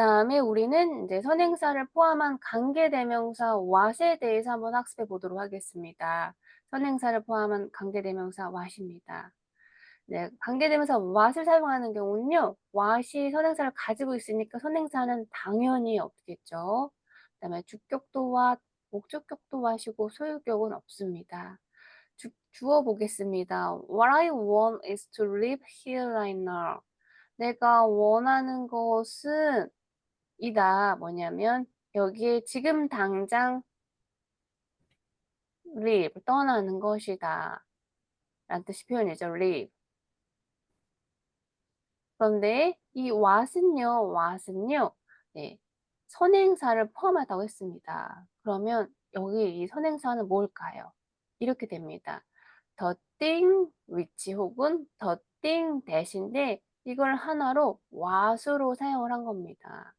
그다음에 우리는 이제 선행사를 포함한 관계대명사 what에 대해서 한번 학습해 보도록 하겠습니다. 선행사를 포함한 관계대명사 what입니다. 네, 관계대명사 what을 사용하는 경우는요. what이 선행사를 가지고 있으니까 선행사는 당연히 없겠죠. 그다음에 주격도 what, 목적격도 what이고 소유격은 없습니다. 주, 주어 보겠습니다. What I want is to live here right now. 내가 원하는 것은 이다 뭐냐면 여기에 지금 당장 live 떠나는 것이다 라는 뜻이 표현이죠 live 그런데 이 what은요 what은요. 네, 선행사를 포함하다고 했습니다. 그러면 여기 이 선행사는 뭘까요? 이렇게 됩니다. the thing which 혹은 the thing 대신데 이걸 하나로 what으로 사용을 한 겁니다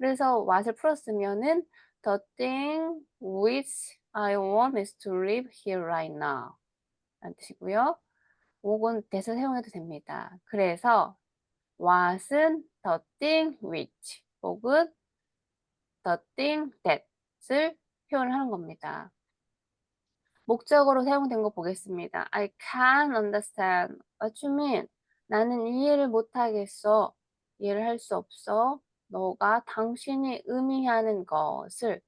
그래서 what을 풀었으면은 the thing which I want is to live here right now 라는 뜻이고요. 혹은 that을 사용해도 됩니다. 그래서 what은 the thing which 혹은 the thing that을 표현하는 겁니다. 목적으로 사용된 거 보겠습니다. I can't understand what you mean. 나는 이해를 못하겠어. 이해를 할 수 없어. 너가 당신이 의미하는 것을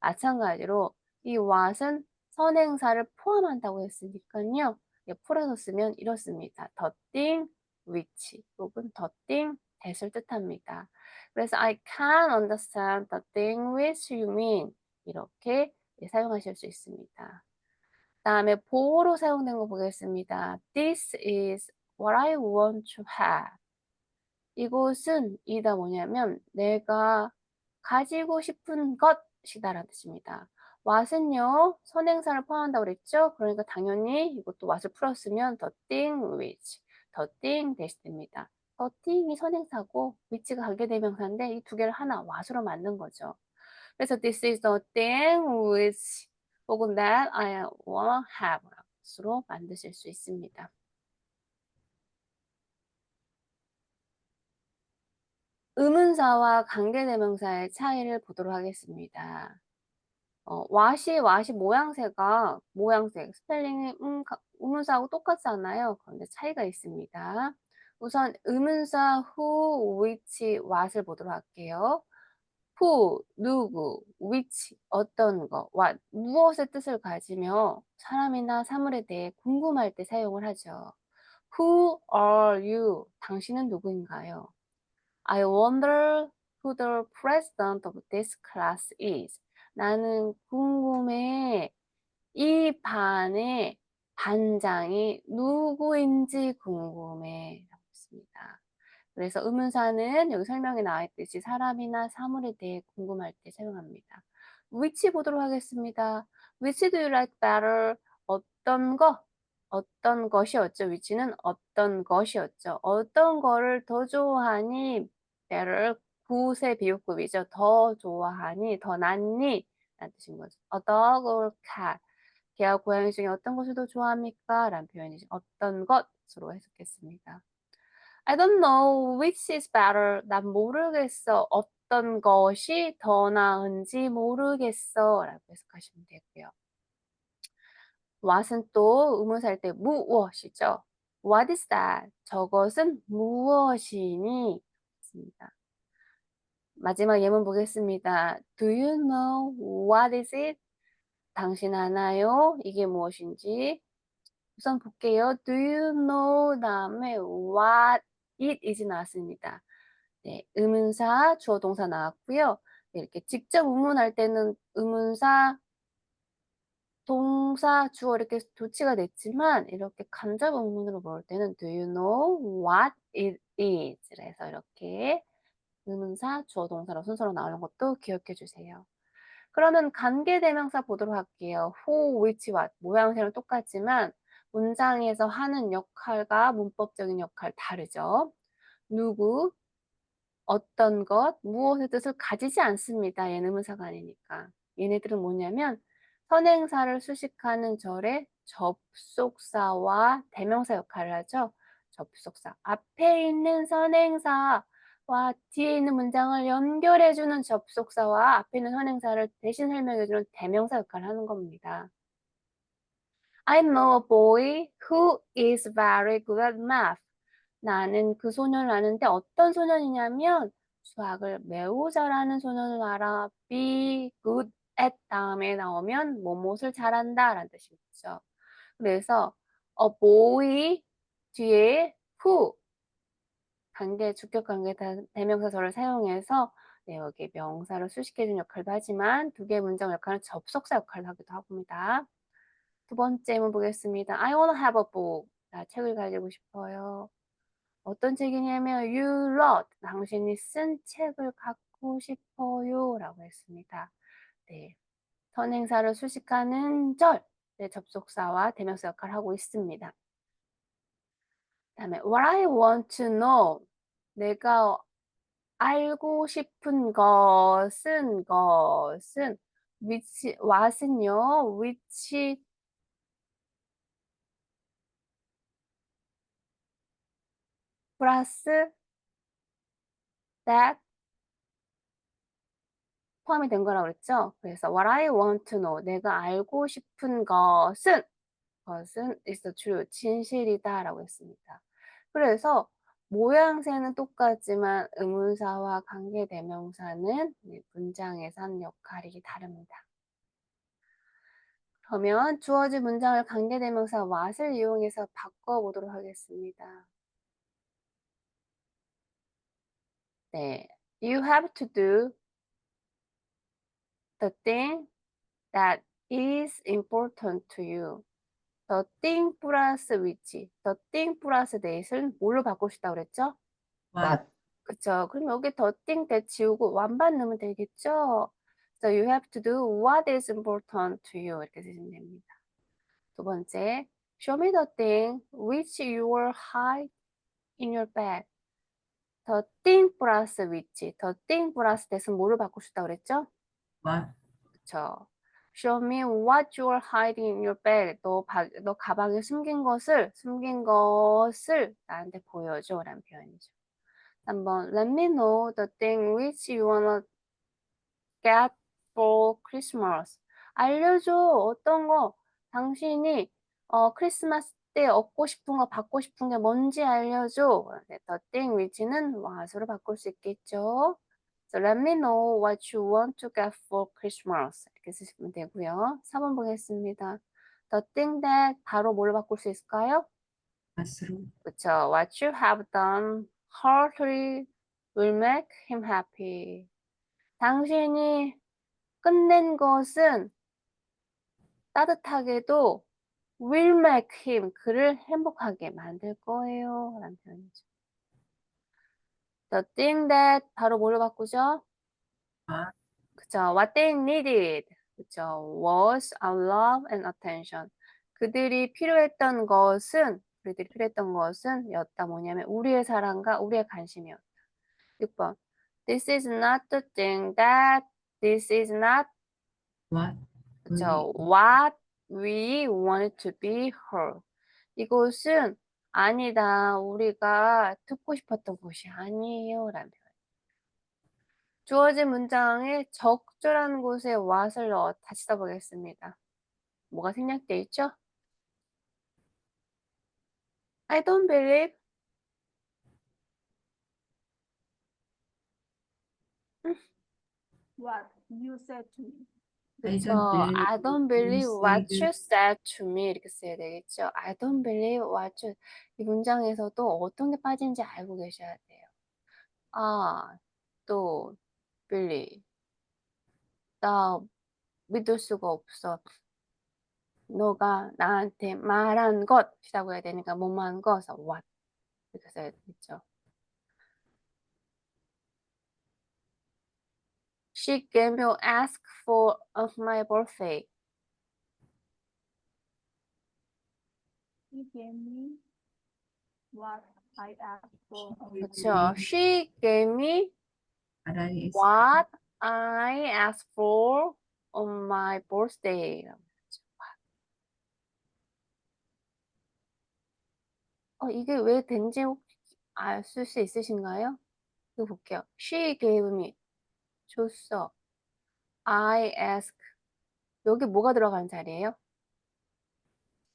마찬가지로 이 what은 선행사를 포함한다고 했으니까요. 풀어서 쓰면 이렇습니다. the thing which 혹은 the thing that을 뜻합니다. 그래서 I can understand the thing which you mean 이렇게 사용하실 수 있습니다. 다음에 보호로 사용된 거 보겠습니다. This is what I want to have. 이곳은 이다 뭐냐면 내가 가지고 싶은 것이다라는 뜻입니다. what은요 선행사를 포함한다고 그랬죠? 그러니까 당연히 이것도 what을 풀었으면 the thing which, the thing 대시 됩니다. the thing이 선행사고 which가 관계대명사인데 이 두 개를 하나 what으로 만든 거죠. 그래서 this is the thing which 혹은 that I wanna have 라고 만드실 수 있습니다. 의문사와 관계대명사의 차이를 보도록 하겠습니다. 어, 와시, 와시 모양새가, 모양새, 스펠링이 음, 의문사하고 똑같지 않아요. 그런데 차이가 있습니다. 우선 의문사 who, which, what을 보도록 할게요. who, 누구, which, 어떤 거, what, 무엇의 뜻을 가지며 사람이나 사물에 대해 궁금할 때 사용을 하죠. Who are you? 당신은 누구인가요? I wonder who the president of this class is. 나는 궁금해. 이 반의 반장이 누구인지 궁금해. 라고 했습니다. 그래서 의문사는 여기 설명에 나와 있듯이 사람이나 사물에 대해 궁금할 때 사용합니다. which 보도록 하겠습니다. which do you like better? 어떤 거? 어떤 것이었죠? which는 어떤 것이었죠? 어떤 거를 더 좋아하니? Better 굿의 비유급이죠. 더 좋아하니, 더 낫니? 라는 뜻인 거죠. Or cat. 개와 고양이 중에 어떤 것을 더 좋아합니까? 라는 표현이죠. 어떤 것으로 해석했습니다. I don't know which is better. 난 모르겠어. 어떤 것이 더 나은지 모르겠어. 라고 해석하시면 되고요. what은 또 의문사일 때 무엇이죠. What is that? 저것은 무엇이니? 있습니다. 마지막 예문 보겠습니다. Do you know what is it? 당신 아나요? 이게 무엇인지. 우선 볼게요. Do you know 다음에 what it is 나왔습니다. 네, 의문사, 주어 동사 나왔고요. 네, 이렇게 직접 의문할 때는 의문사, 동사, 주어 이렇게 도치가 됐지만 이렇게 간접 의문으로 볼 때는 Do you know what it is? 그래서 이렇게 의문사, 주어 동사로 순서로 나오는 것도 기억해 주세요. 그러면 관계 대명사 보도록 할게요. who, which, what 모양새는 똑같지만 문장에서 하는 역할과 문법적인 역할 다르죠. 누구, 어떤 것, 무엇의 뜻을 가지지 않습니다. 얘는 의문사가 아니니까. 얘네들은 뭐냐면 선행사를 수식하는 절의 접속사와 대명사 역할을 하죠. 접속사. 앞에 있는 선행사 와 뒤에 있는 문장을 연결해 주는 접속사와 앞에 있는 선행사를 대신 설명해 주는 대명사 역할을 하는 겁니다. I know a boy who is very good at math. 나는 그 소년을 아는데 어떤 소년이냐면 수학을 매우 잘하는 소년을 알아. be good at 다음에 나오면 뭐뭇을 잘한다 라는 뜻이겠죠. 그래서 a boy 뒤에 who 관계, 주격 관계 대명사절을 사용해서 네, 여기 명사를 수식해주는 역할도 하지만 두 개의 문장 역할은 접속사 역할을 하기도 합니다. 두 번째 문 보겠습니다. I wanna have a book. 나 책을 가지고 싶어요. 어떤 책이냐면 you wrote. 당신이 쓴 책을 갖고 싶어요. 라고 했습니다. 네. 선행사를 수식하는 절. 네, 접속사와 대명사 역할을 하고 있습니다. 다음에 what I want to know. 내가 알고 싶은 것은 것은 which what은요 which 플러스 that 포함이 된 거라고 그랬죠? 그래서 what I want to know 내가 알고 싶은 것은 것은 is the true 진실이다 라고 했습니다. 그래서 모양새는 똑같지만 의문사와 관계대명사는 문장에서 하는 역할이 다릅니다. 그러면 주어진 문장을 관계대명사 what을 이용해서 바꿔보도록 하겠습니다. 네, you have to do the thing that is important to you. The thing 플러스 which, the thing 플러스 that을 뭘로 바꾸고 싶다고 그랬죠? what, 그쵸. 그럼 여기 the thing that 지우고 완반 넣으면 되겠죠? So you have to do what is important to you 이렇게 쓰시면 됩니다. 두 번째, show me the thing which you will hide in your bag. the thing 플러스 which, the thing 플러스 that은 뭐로 바꾸고 싶다고 그랬죠? what, 그쵸. Show me what you are hiding in your bag. 너, 바, 너 가방에 숨긴 것을, 숨긴 것을 나한테 보여줘. 라는 표현이죠. 3번, let me know the thing which you wanna get for Christmas. 알려줘. 어떤 거 당신이 어, 크리스마스 때 얻고 싶은 거, 받고 싶은 게 뭔지 알려줘. 네, the thing which는 what으로 바꿀 수 있겠죠. So let me know what you want to get for Christmas. 이렇게 쓰시면 되고요. 4번 보겠습니다. The thing that 바로 뭘로 바꿀 수 있을까요? what으로, 그쵸. What you have done heartily will make him happy. 당신이 끝낸 것은 따뜻하게도 will make him 그를 행복하게 만들 거예요. 라는 표현이죠. The thing that 바로 뭘로 바꾸죠? what, 그쵸. What they needed. 그쵸. Was our love and attention. 그들이 필요했던 것은 그들이 필요했던 것은 였다 뭐냐면 우리의 사랑과 우리의 관심이었다. 6번. This is not the thing that this is not what, 그쵸. we, What we wanted to be heard. 이곳은 아니다. 우리가 듣고 싶었던 곳이 아니에요. 표현. 주어진 문장에 적절한 곳에 what을 넣어 다시 써보겠습니다. 뭐가 생략되어 있죠? I don't believe what you said to me. I believe I don't you believe what said- you said to me 이렇게 써야 되겠죠. I don't believe what you 이 문장에서도 어떤 게 빠진지 알고 계셔야 돼요. 아, 또 believe 나 믿을 수가 없어. 너가 나한테 말한 것이라고 해야 되니까 뭐만 것서 what 이렇게 써야 되겠죠. She gave me ask for of my birthday. He gave me what I asked for. 그렇죠. She gave me what I asked for on my birthday. 어, 이게 왜 된지 아실 수 있으신가요? 이거 볼게요. She gave me. 줬어. I ask. 여기 뭐가 들어가는 자리예요?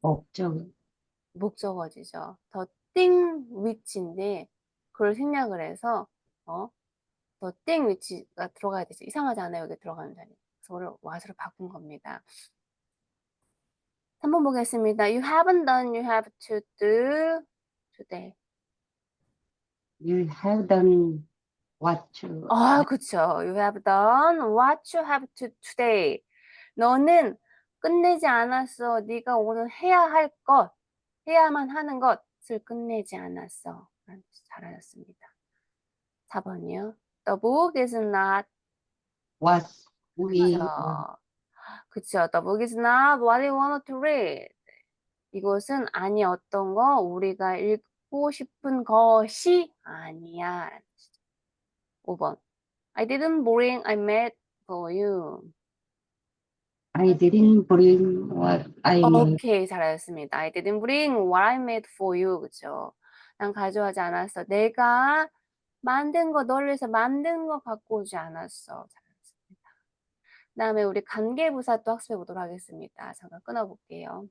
목적, 목적어지죠. The thing which인데 그걸 생략을 해서 어, the thing which가 들어가야 되죠. 이상하지 않아요? 여기 들어가는 자리. 그래서 오늘 what으로 바꾼 겁니다. 3번 보겠습니다. You haven't done, you have to do today. you have done what you, 아, 그쵸. You have done what you have to today. 너는 끝내지 않았어. 네가 오늘 해야 할 것, 해야만 하는 것을 끝내지 않았어. 잘하셨습니다. 4번이요. The book is not what we, 그쵸. 그쵸. The book is not what we want to read. 이것은 아니 어떤 거 우리가 읽고 싶은 것이 아니야. 5번. I didn't bring I made for you. I didn't bring what I made. 오케이, 잘하셨습니다. I didn't bring what I made for you. 그쵸. 난 가져가지 않았어. 내가 만든 거, 널 위해서 만든 거 갖고 오지 않았어. 잘하셨습니다. 그 다음에 우리 관계부사 또 학습해 보도록 하겠습니다. 잠깐 끊어볼게요.